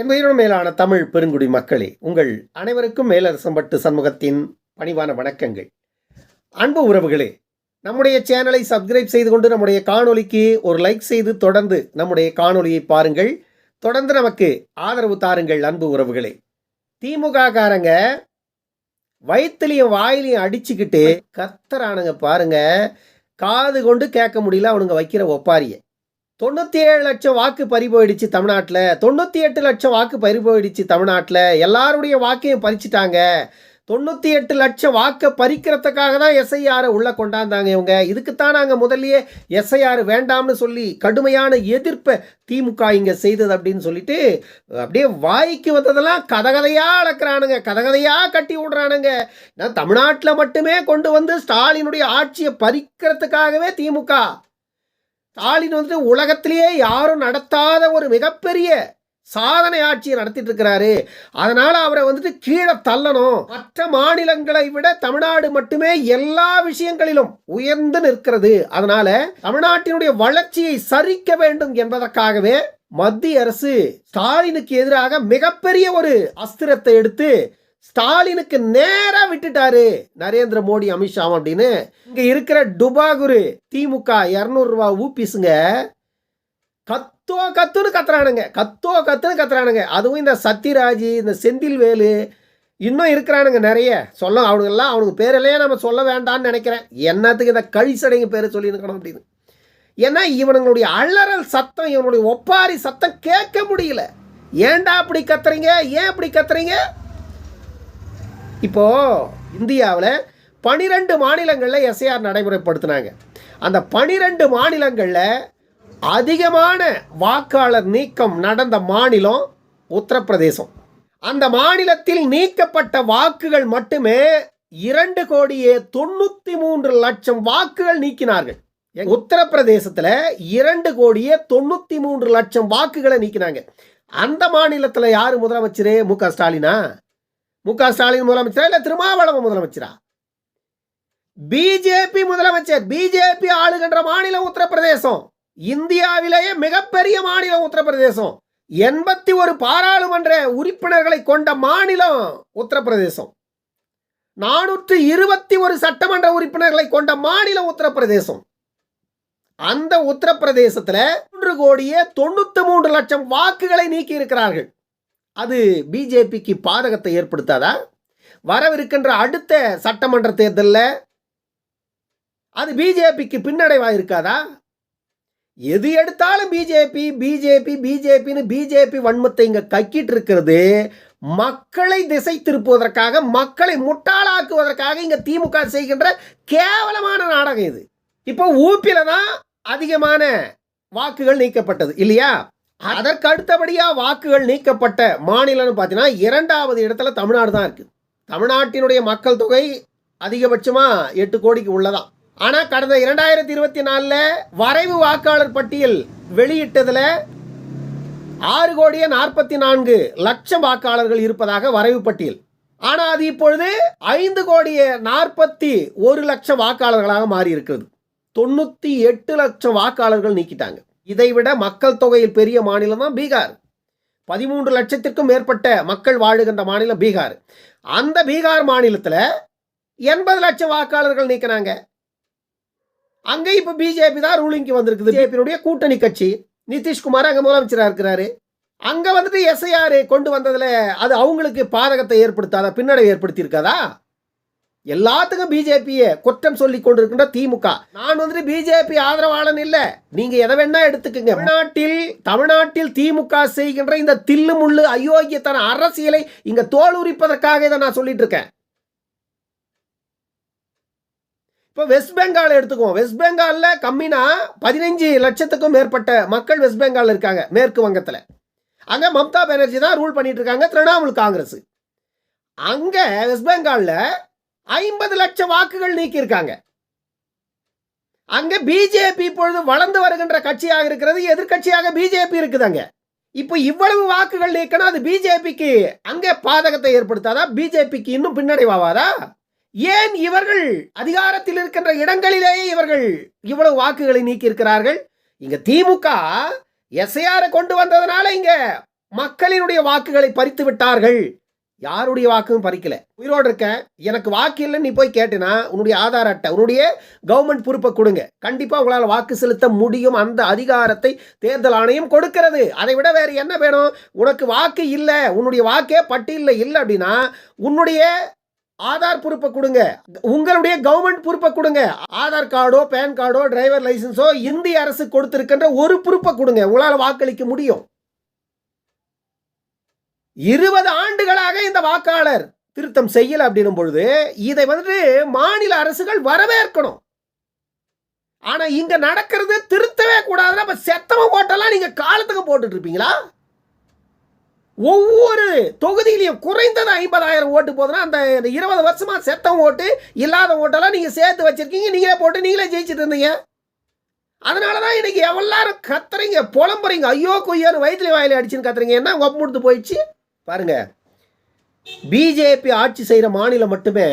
என்பதிலும் மேலான தமிழ் பெருங்குடி மக்களே உங்கள் அனைவருக்கும் மேலரசம்பட்டு சண்முகத்தின் பணிவான வணக்கங்கள். அன்பு உறவுகளே நம்முடைய சேனலை சப்ஸ்கிரைப் செய்து கொண்டு நம்முடைய காணொலிக்கு ஒரு லைக் செய்து தொடர்ந்து நம்முடைய காணொலியை பாருங்கள். தொடர்ந்து நமக்கு ஆதரவு தாருங்கள் அன்பு உறவுகளே. திமுக காரங்க வயிற்றுலையும் வாயிலையும் அடிச்சுக்கிட்டு கத்தரானுங்க பாருங்க காது கொண்டு கேட்க முடியல அவனுங்க வைக்கிற ஒப்பாரிய. தொண்ணூற்றி ஏழு லட்சம் வாக்கு பறி போயிடுச்சு தமிழ்நாட்டில். தொண்ணூற்றி எட்டு லட்சம் வாக்கு பறி போயிடுச்சு தமிழ்நாட்டில். எல்லாருடைய வாக்கையும் பறிச்சிட்டாங்க. தொண்ணூற்றி எட்டு லட்சம் வாக்கை பறிக்கிறதுக்காக தான் எஸ்ஐஆரை உள்ளே கொண்டாந்தாங்க இவங்க. இதுக்குத்தான் நாங்கள் முதல்லயே எஸ்ஐஆர் வேண்டாம்னு சொல்லி கடுமையான எதிர்ப்பை திமுக இங்கே செய்தது அப்படின்னு சொல்லிட்டு அப்படியே வாய்க்கு வந்ததெல்லாம் கதகதையாக அளக்குறானுங்க. கதகதையாக கட்டி விடுறானுங்க. நான் தமிழ்நாட்டில் மட்டுமே கொண்டு வந்து ஸ்டாலினுடைய ஆட்சியை பறிக்கிறதுக்காகவே திமுக ஸ்டாலின் வந்து உலகத்திலேயே யாரும் நடத்தாத ஒரு மிகப்பெரிய சாதனை ஆட்சியை நடத்திட்டு இருக்கிறாரு அதனால அவரை வந்துட்டு கீழே தள்ளணும். மற்ற மாநிலங்களை விட தமிழ்நாடு மட்டுமே எல்லா விஷயங்களிலும் உயர்ந்து நிற்கிறது. அதனால தமிழ்நாட்டினுடைய வளர்ச்சியை சரிக்க வேண்டும் என்பதற்காகவே மத்திய அரசு ஸ்டாலினுக்கு எதிராக மிகப்பெரிய ஒரு அஸ்திரத்தை எடுத்து ஸ்டாலினுக்கு நேரா விட்டுட்டாரு நரேந்திர மோடி அமித்ஷா அப்படின்னு. இங்க இருக்கிற டுபாகுரு திமுக இரநூறுவா ஊபிஸுங்க கத்தோ கத்துன்னு கத்துறானுங்க. கத்தோ கத்துன்னு கத்துறானுங்க. அதுவும் இந்த சத்யராஜ் இந்த செந்தில் வேலு இன்னும் இருக்கிறானுங்க நிறைய. சொல்ல அவனுங்கெல்லாம் அவனுக்கு பேரிலேயே நம்ம சொல்ல வேண்டாம்னு நினைக்கிறேன். என்னத்துக்கு இந்த கழிச்சடைங்க பேர் சொல்லியிருக்கணும் அப்படின்னு. ஏன்னா இவனுங்களுடைய அலறல் சத்தம் இவனுடைய ஒப்பாரி சத்தம் கேட்க முடியல. ஏன்டா அப்படி கத்துறீங்க? ஏன் அப்படி கத்துறீங்க? இப்போ இந்தியாவில் பனிரெண்டு மாநிலங்களில் எஸ்ஐஆர் நடைமுறைப்படுத்தினாங்க. அந்த பனிரெண்டு மாநிலங்களில் அதிகமான வாக்காளர் நீக்கம் நடந்த மாநிலம் உத்தரப்பிரதேசம். அந்த மாநிலத்தில் நீக்கப்பட்ட வாக்குகள் மட்டுமே இரண்டு கோடியே தொண்ணூற்றி மூன்று லட்சம் வாக்குகள் நீக்கினார்கள். உத்தரப்பிரதேசத்தில் இரண்டு கோடியே தொண்ணூற்றி மூன்று லட்சம் வாக்குகளை நீக்கினாங்க. அந்த மாநிலத்தில் யார் முதலமைச்சர்? மு க ஸ்டாலினா? மு க ஸ்டாலின் முதலமைச்சரா இல்லை திருமாவளவன் முதலமைச்சரா? பிஜேபி முதலமைச்சர் பிஜேபி ஆளுகின்ற மாநிலம் உத்தரப்பிரதேசம். இந்தியாவிலேயே மிகப்பெரிய மாநிலம் உத்தரப்பிரதேசம். எண்பத்தி ஒரு பாராளுமன்ற உறுப்பினர்களை கொண்ட மாநிலம் உத்தரப்பிரதேசம். நானூற்று இருபத்தி ஒரு சட்டமன்ற உறுப்பினர்களை கொண்ட மாநிலம் உத்தரப்பிரதேசம். அந்த உத்தரப்பிரதேசத்தில் மூன்று கோடியே தொண்ணூத்தி மூன்று லட்சம் வாக்குகளை நீக்கி இருக்கிறார்கள் அது பிஜேபிக்கு பாதகத்தை ஏற்படுத்தாதா? வரவிருக்கின்ற அடுத்த சட்டமன்ற தேர்தலில் அது பிஜேபிக்கு பின்னடைவாக இருக்காதா எது எடுத்தாலும் பிஜேபி பிஜேபி பிஜேபின்னு பிஜேபி வன்மத்தை இங்கே கக்கிட்டு இருக்கிறது மக்களை திசை திருப்புவதற்காக மக்களை முட்டாளாக்குவதற்காக இங்கே திமுக செய்கின்ற கேவலமான நாடகம் இது. இப்போ ஊப்பில தான் அதிகமான வாக்குகள் நீக்கப்பட்டது இல்லையா? அதற்கு அடுத்தபடியாக வாக்குகள் நீக்கப்பட்ட மாநிலம்னு பார்த்தீங்கன்னா இரண்டாவது இடத்துல தமிழ்நாடு தான் இருக்குது. தமிழ்நாட்டினுடைய மக்கள் தொகை அதிகபட்சமாக எட்டு கோடிக்கு உள்ளதான். ஆனால் கடந்த இரண்டாயிரத்தி இருபத்தி நாலில் வரைவு வாக்காளர் பட்டியல் வெளியிட்டதில் ஆறு கோடியே நாற்பத்தி நான்கு லட்சம் வாக்காளர்கள் இருப்பதாக வரைவு பட்டியல். ஆனால் அது இப்பொழுது ஐந்து கோடியே நாற்பத்தி ஒரு லட்சம் வாக்காளர்களாக மாறி இருக்கிறது தொண்ணூற்றி எட்டு லட்சம் வாக்காளர்கள் நீக்கிட்டாங்க. இதைவிட மக்கள் தொகையில் பெரிய மாநிலம் தான் பீகார். பதிமூன்று லட்சத்திற்கும் மேற்பட்ட மக்கள் வாழுகின்ற மாநிலம் பீகார். அந்த பீகார் மாநிலத்தில் எண்பது லட்சம் வாக்காளர்கள் நீக்கினாங்க. அங்கே இப்போ பிஜேபி தான் ரூலிங்க்கு வந்திருக்குது. பிஜேபியினுடைய கூட்டணி கட்சி. நிதிஷ்குமார் அங்கே முதலமைச்சராக இருக்கிறாரு. அங்கே வந்துட்டு எஸ்ஐஆர் கொண்டு வந்ததில் அது அவங்களுக்கு பாதகத்தை ஏற்படுத்தாதா பின்னடை ஏற்படுத்தியிருக்காதா? எல்லாத்துக்கும் பிஜேபியை குற்றம் சொல்லி கொண்டிருக்கின்ற திமுக. நான் வந்துட்டு பிஜேபி ஆதரவாளன் இல்லை. நீங்க எதை வேணா எடுத்துக்கங்க. தமிழ்நாட்டில் தமிழ்நாட்டில் திமுக செய்கின்ற இந்த தில்லு முள்ளு அயோக்கியத்தன அரசியலை இங்க தோல் உரிப்பதற்காக இதை நான் சொல்லிட்டு இருக்கேன். இப்போ வெஸ்ட் பெங்கால் எடுத்துக்குவோம். வெஸ்ட் பெங்காலில் கம்மினா பதினஞ்சு லட்சத்துக்கும் மேற்பட்ட மக்கள் வெஸ்ட் பெங்கால் இருக்காங்க மேற்கு வங்கத்தில். அங்கே மம்தா பானர்ஜி தான் ரூல் பண்ணிட்டு இருக்காங்க திரிணாமுல் காங்கிரஸ். அங்கே வெஸ்ட் பெங்காலில் ஐம்பது லட்சம் வாக்குகள் நீக்கியிருக்காங்க. அங்கே பிஜேபி இப்பொழுது வளர்ந்து வருகின்ற கட்சியாக இருக்கிறது எதிர்கட்சியாக பிஜேபி இருக்குதாங்க. இப்போ இவ்வளவு வாக்குகள் நீக்கணும் அது பிஜேபிக்கு அங்கே பாதகத்தை ஏற்படுத்தாதா? பிஜேபிக்கு இன்னும் பின்னடைவாவாதா? ஏன் இவர்கள் அதிகாரத்தில் இருக்கின்ற இடங்களிலேயே இவர்கள் இவ்வளவு வாக்குகளை நீக்கி இருக்கிறார்கள் இங்க திமுக எஸ்ஐஆரை கொண்டு வந்ததுனால இங்க மக்களினுடைய வாக்குகளை பறித்து விட்டார்கள். யாருடைய வாக்கும் பறிக்கல. உயிரோடு இருக்க எனக்கு வாக்கு இல்லைன்னு நீ போய் கேட்டுனா உன்னுடைய ஆதார் அட்டை உன்னுடைய கவர்மெண்ட் பொறுப்பை கொடுங்க. கண்டிப்பாக உங்களால் வாக்கு செலுத்த முடியும். அந்த அதிகாரத்தை தேர்தல் ஆணையம் கொடுக்கிறது. அதை விட வேறு என்ன வேணும்? உனக்கு வாக்கு இல்லை. உன்னுடைய வாக்கே பட்டியலில் இல்லை அப்படின்னா உன்னுடைய ஆதார் பொறுப்பை கொடுங்க. உங்களுடைய கவர்மெண்ட் பொறுப்பை கொடுங்க. ஆதார் கார்டோ பேன் கார்டோ டிரைவர் லைசன்ஸோ இந்திய அரசு கொடுத்திருக்கின்ற ஒரு பொறுப்பை கொடுங்க. உங்களால் வாக்களிக்க முடியும். இருபது ஆண்டுகளாக இந்த வாக்காளர் திருத்தம் செய்யல அப்படின்னும் பொழுது இதை வந்துட்டு மாநில அரசுகள் வரவேற்கணும். ஆனா இங்க நடக்கிறது திருத்தவே கூடாதுன்னா அப்ப செத்தவ ஓட்டெல்லாம் நீங்க காலத்துக்கு போட்டுட்டு இருப்பீங்களா? ஒவ்வொரு தொகுதியிலையும் குறைந்தது ஐம்பதாயிரம் ஓட்டு போதுன்னா அந்த இந்த இருபது வருஷமா செத்தம் ஓட்டு இல்லாத ஓட்டெல்லாம் நீங்க சேர்த்து வச்சிருக்கீங்க நீங்களே போட்டு நீங்களே ஜெயிச்சுட்டு இருந்தீங்க. அதனால தான் இன்னைக்கு எல்லாரும் கத்துறீங்க புலம்புறீங்க. ஐயோ கொய்யோன்னு வயிற்றுல வாயில அடிச்சுன்னு கத்துறீங்க. என்ன ஒப்பு முடித்து போயிடுச்சு? பாருங்க. பிஜேபி ஆட்சி செய்கிற மாநிலம் மட்டுமே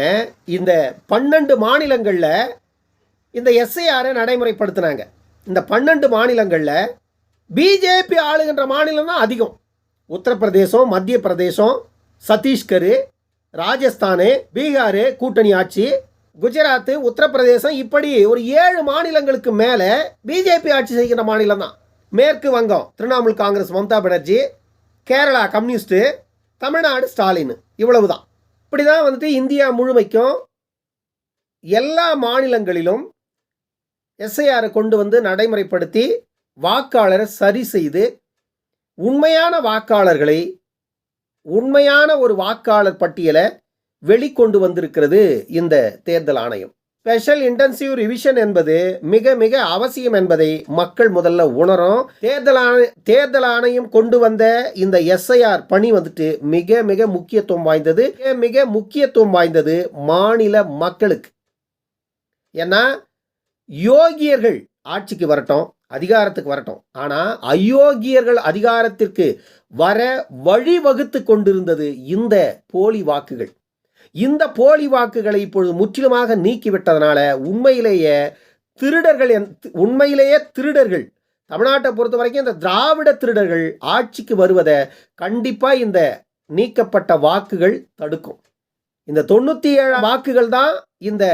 இந்த பன்னெண்டு மாநிலங்களில் இந்த எஸ்ஐஆரை நடைமுறைப்படுத்தினாங்க. இந்த பன்னெண்டு மாநிலங்களில் பிஜேபி ஆளுகின்ற மாநிலம் தான் அதிகம். உத்தரப்பிரதேசம் மத்திய பிரதேசம் சத்தீஸ்கர் ராஜஸ்தானு பீகார் கூட்டணி ஆட்சி குஜராத் உத்தரப்பிரதேசம் இப்படி ஒரு ஏழு மாநிலங்களுக்கு மேலே பிஜேபி ஆட்சி செய்கின்ற மாநிலம் தான். மேற்கு வங்கம் திரிணாமுல் காங்கிரஸ் மம்தா பானர்ஜி கேரளா கம்யூனிஸ்ட்டு தமிழ்நாடு ஸ்டாலின். இவ்வளவு தான் இப்படி தான் வந்துட்டு இந்தியா முழுமைக்கும் எல்லா மாநிலங்களிலும் எஸ்ஐஆரை கொண்டு வந்து நடைமுறைப்படுத்தி வாக்காளரை சரி செய்து உண்மையான வாக்காளர்களை உண்மையான ஒரு வாக்காளர் பட்டியலை வெளிக்கொண்டு வந்திருக்கிறது இந்த தேர்தல் ஆணையம். ஸ்பெஷல் இன்டென்சிவ் ரிவிஷன் என்பது மிக மிக அவசியம் என்பதை மக்கள் முதல்ல உணரும். தேர்தல் ஆணை தேர்தல் ஆணையம் கொண்டு வந்த இந்த எஸ்ஐஆர் பணி வந்துட்டு மிக மிக முக்கியத்துவம் வாய்ந்தது. மிக மிக முக்கியத்துவம் வாய்ந்தது மாநில மக்களுக்கு. ஏன்னா யோகியர்கள் ஆட்சிக்கு வரட்டும் அதிகாரத்துக்கு வரட்டும். ஆனால் அயோக்கியர்கள் அதிகாரத்திற்கு வர வழிவகுத்து கொண்டிருந்தது இந்த போலி வாக்குகள். இந்த போலி வாக்குகளை இப்பொழுது முற்றிலுமாக நீக்கிவிட்டதனால உண்மையிலேயே திருடர்கள் என் உண்மையிலேயே திருடர்கள் தமிழ்நாட்டை பொறுத்த வரைக்கும் இந்த திராவிட திருடர்கள் ஆட்சிக்கு வருவதை கண்டிப்பாக இந்த நீக்கப்பட்ட வாக்குகள் தடுக்கும். இந்த தொண்ணூற்றி ஏழு வாக்குகள் தான் இந்த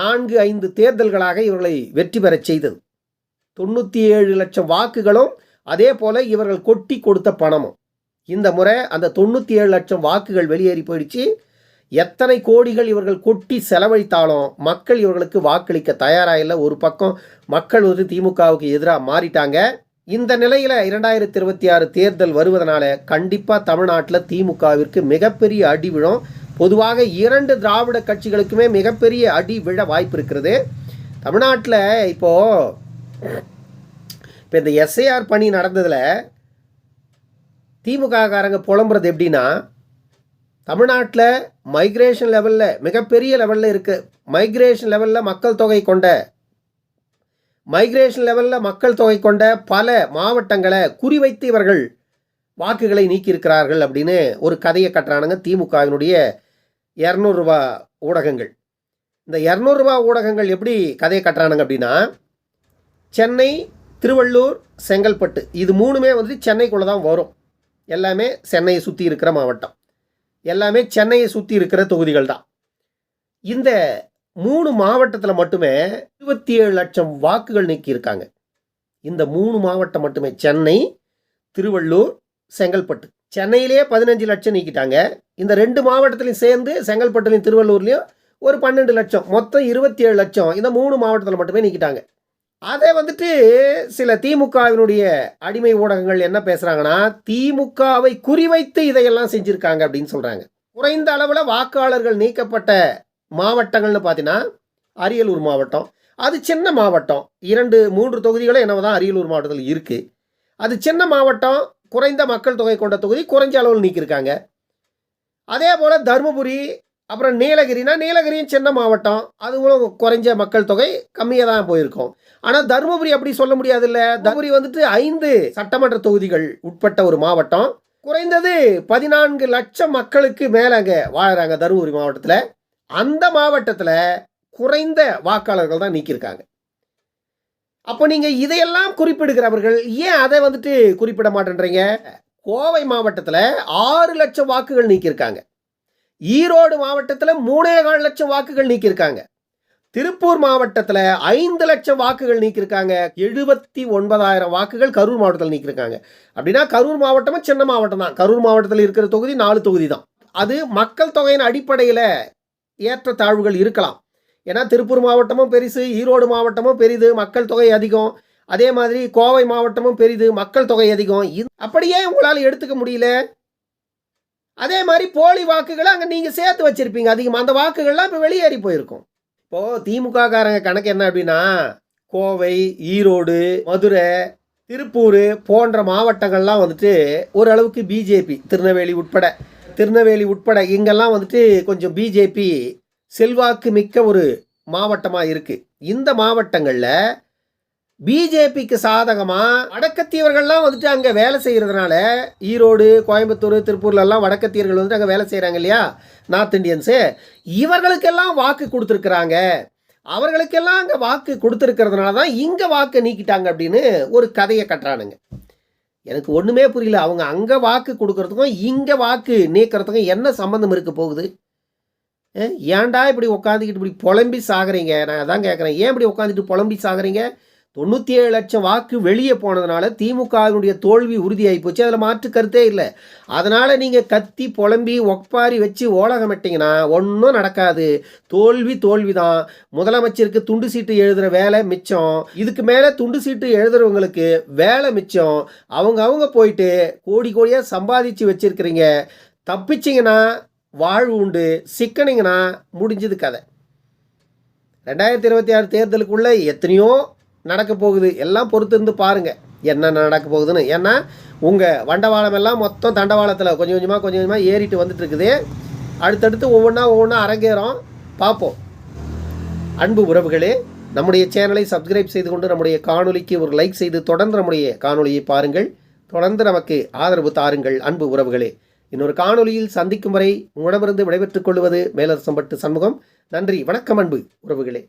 நான்கு ஐந்து தேர்தல்களாக இவர்களை வெற்றி பெறச் செய்தது. தொண்ணூற்றி ஏழு லட்சம் வாக்குகளும் அதே போல இவர்கள் கொட்டி கொடுத்த பணமும். இந்த முறை அந்த தொண்ணூற்றி ஏழு லட்சம் வாக்குகள் வெளியேறி போயிடுச்சு. எத்தனை கோடிகள் இவர்கள் கொட்டி செலவழித்தாலும் மக்கள் இவர்களுக்கு வாக்களிக்க தயாராக இல்லை. ஒரு பக்கம் மக்கள் வந்து திமுகவுக்கு எதிராக மாறிட்டாங்க. இந்த நிலையில் இரண்டாயிரத்தி இருபத்தி ஆறு தேர்தல் வருவதனால கண்டிப்பாக தமிழ்நாட்டில் திமுகவிற்கு மிகப்பெரிய அடி விழும். பொதுவாக இரண்டு திராவிட கட்சிகளுக்குமே மிகப்பெரிய அடி விழ வாய்ப்பு இருக்கிறது. தமிழ்நாட்டில் இப்போது இப்போ இந்த எஸ்ஐஆர் பணி நடந்ததில் திமுககாரங்க புலம்புறது எப்படின்னா தமிழ்நாட்டில் மைக்ரேஷன் லெவலில் மிகப்பெரிய லெவலில் இருக்குது மைக்ரேஷன் லெவலில் மக்கள் தொகை கொண்ட மைக்ரேஷன் லெவலில் மக்கள் தொகை கொண்ட பல மாவட்டங்களை குறிவைத்து இவர்கள் வாக்குகளை நீக்கியிருக்கிறார்கள் அப்படின்னு ஒரு கதையை கட்டுறானுங்க திமுகவினுடைய இரநூறுபா ஊடகங்கள். இந்த இரநூறுபா ஊடகங்கள் எப்படி கதையை கட்டுறானுங்க அப்படின்னா சென்னை திருவள்ளூர் செங்கல்பட்டு இது மூணுமே வந்து சென்னைக்குள்ளே தான் வரும். எல்லாமே சென்னையை சுற்றி இருக்கிற மாவட்டம். எல்லாமே சென்னையை சுற்றி இருக்கிற தொகுதிகள் தான். இந்த மூணு மாவட்டத்தில் மட்டுமே இருபத்தி ஏழு லட்சம் வாக்குகள் நீக்கியிருக்காங்க. இந்த மூணு மாவட்டம் மட்டுமே சென்னை திருவள்ளூர் செங்கல்பட்டு. சென்னையிலேயே பதினஞ்சு லட்சம் நீக்கிட்டாங்க. இந்த ரெண்டு மாவட்டத்திலையும் சேர்ந்து செங்கல்பட்டுலையும் திருவள்ளூர்லேயும் ஒரு பன்னெண்டு லட்சம் மொத்தம் இருபத்தி ஏழு லட்சம் இந்த மூணு மாவட்டத்தில் மட்டுமே நீக்கிட்டாங்க. அதை வந்துட்டு சில திமுகவினுடைய அடிமை ஊடகங்கள் என்ன பேசுகிறாங்கன்னா திமுகவை குறிவைத்து இதையெல்லாம் செஞ்சுருக்காங்க அப்படின்னு சொல்கிறாங்க குறைந்த அளவில் வாக்காளர்கள் நீக்கப்பட்ட மாவட்டங்கள்னு பார்த்தீங்கன்னா அரியலூர் மாவட்டம் அது சின்ன மாவட்டம். இரண்டு மூன்று தொகுதிகளும் என்னவோ தான் அரியலூர் மாவட்டத்தில் இருக்குது அது சின்ன மாவட்டம் குறைந்த மக்கள் தொகை கொண்ட தொகுதி குறைஞ்ச அளவில் நீக்கியிருக்காங்க. அதே போல் தருமபுரி அப்புறம் நீலகிரினா நீலகிரியும் சின்ன மாவட்டம். அதுவும் குறைஞ்ச மக்கள் தொகை கம்மியாக தான் போயிருக்கும். ஆனால் தருமபுரி அப்படி சொல்ல முடியாதுல்ல. தருமபுரி வந்துட்டு ஐந்து சட்டமன்ற தொகுதிகள் உட்பட்ட ஒரு மாவட்டம். குறைந்தது பதினான்கு லட்சம் மக்களுக்கு மேலே அங்கே வாழ்கிறாங்க தருமபுரி மாவட்டத்தில். அந்த மாவட்டத்தில் குறைந்த வாக்காளர்கள் தான் நீக்கியிருக்காங்க. அப்போ நீங்கள் இதையெல்லாம் குறிப்பிடுகிறவர்கள் ஏன் அதை வந்துட்டு குறிப்பிட மாட்டேன்றீங்க? கோவை மாவட்டத்தில் ஆறு லட்சம் வாக்குகள் நீக்கியிருக்காங்க. ஈரோடு மாவட்டத்தில் மூணே கால் லட்சம் வாக்குகள் நீக்கியிருக்காங்க. திருப்பூர் மாவட்டத்தில் ஐந்து லட்சம் வாக்குகள் நீக்கியிருக்காங்க. எழுபத்தி ஒன்பதாயிரம் வாக்குகள் கரூர் மாவட்டத்தில் நீக்கியிருக்காங்க. அப்படின்னா கரூர் மாவட்டமும் சின்ன மாவட்டம் தான். கரூர் மாவட்டத்தில் இருக்கிற தொகுதி நாலு தொகுதி தான். அது மக்கள் தொகையின் அடிப்படையில் ஏற்றத்தாழ்வுகள் இருக்கலாம். ஏன்னா திருப்பூர் மாவட்டமும் பெருசு ஈரோடு மாவட்டமும் பெரிது மக்கள் தொகை அதிகம். அதே மாதிரி கோவை மாவட்டமும் பெரிது மக்கள் தொகை அதிகம். இது அப்படியே உங்களால் எடுத்துக்க முடியல. அதே மாதிரி போலி வாக்குகளை அங்கே நீங்கள் சேர்த்து வச்சுருப்பீங்க. அதிகமாக அந்த வாக்குகள்லாம் இப்போ வெளியேறி போயிருக்கும். இப்போது திமுக காரங்க கணக்கு என்ன அப்படின்னா கோவை ஈரோடு மதுரை திருப்பூர் போன்ற மாவட்டங்கள்லாம் வந்துட்டு ஓரளவுக்கு பிஜேபி திருநெல்வேலி உட்பட திருநெல்வேலி உட்பட இங்கெல்லாம் வந்துட்டு கொஞ்சம் பிஜேபி செல்வாக்கு மிக்க ஒரு மாவட்டமாக இருக்குது இந்த மாவட்டங்களில் பிஜேபிக்கு சாதகமாக வடக்கத்தியவர்கள்லாம் வந்துட்டு அங்கே வேலை செய்கிறதுனால ஈரோடு கோயம்புத்தூர் திருப்பூர்லலாம் வடக்கத்தியர்கள் வந்துட்டு அங்கே வேலை செய்கிறாங்க இல்லையா? நார்த் இந்தியன்ஸு இவர்களுக்கெல்லாம் வாக்கு கொடுத்துருக்குறாங்க. அவர்களுக்கெல்லாம் அங்கே வாக்கு கொடுத்துருக்கிறதுனால தான் இங்கே வாக்கை நீக்கிட்டாங்க அப்படின்னு ஒரு கதையை கட்டுறானுங்க. எனக்கு ஒன்றுமே புரியல. அவங்க அங்கே வாக்கு கொடுக்கறதுக்கும் இங்கே வாக்கு நீக்கிறதுக்கும் என்ன சம்மந்தம் இருக்க போகுது? ஏன்டா இப்படி உட்காந்துக்கிட்டு இப்படி புலம்பி சாகுறீங்க? நான் அதான் கேட்குறேன் ஏன் இப்படி உட்காந்துட்டு புலம்பி சாகுறீங்க? தொண்ணூற்றி ஏழு லட்சம் வாக்கு வெளியே போனதுனால திமுகவினுடைய தோல்வி உறுதியாகி போச்சு. அதில் மாற்று கருத்தே இல்லை. அதனால் நீங்கள் கத்தி புலம்பி ஒப்பாரி வச்சு ஓலகமிட்டிங்கன்னா ஒன்றும் நடக்காது. தோல்வி தோல்வி தான் முதலமைச்சருக்கு துண்டு சீட்டு எழுதுகிற வேலை மிச்சம். இதுக்கு மேலே துண்டு சீட்டு எழுதுறவங்களுக்கு வேலை மிச்சம். அவங்க அவங்க போயிட்டு கோடி கோடியாக சம்பாதிச்சு வச்சுருக்கிறீங்க. தப்பிச்சிங்கன்னா வாழ்வு உண்டு. சிக்கனிங்கன்னா முடிஞ்சது கதை. ரெண்டாயிரத்தி இருபத்தி ஆறு தேர்தலுக்குள்ளே எத்தனையோ நடக்க போகுது. எல்லாம் பொறுத்து இருந்து பாருங்கள் என்ன நடக்க போகுதுன்னு. ஏன்னா உங்கள் வண்டவாளம் எல்லாம் மொத்தம் தண்டவாளத்தில் கொஞ்சம் கொஞ்சமாக கொஞ்சம் கொஞ்சமாக ஏறிட்டு வந்துட்டு இருக்குது அடுத்தடுத்து ஒவ்வொன்றா ஒவ்வொன்றா அரங்கேறோம். பார்ப்போம் அன்பு உறவுகளே நம்முடைய சேனலை சப்ஸ்கிரைப் செய்து கொண்டு நம்முடைய காணொலிக்கு ஒரு லைக் செய்து தொடர்ந்து நம்முடைய காணொலியை பாருங்கள். தொடர்ந்து நமக்கு ஆதரவு தாருங்கள் அன்பு உறவுகளே. இன்னொரு காணொலியில் சந்திக்கும் வரை உங்களிடமிருந்து விடைபெற்றுக் கொள்வது மேலரசம்பட்டு சண்முகம். நன்றி வணக்கம் அன்பு உறவுகளே.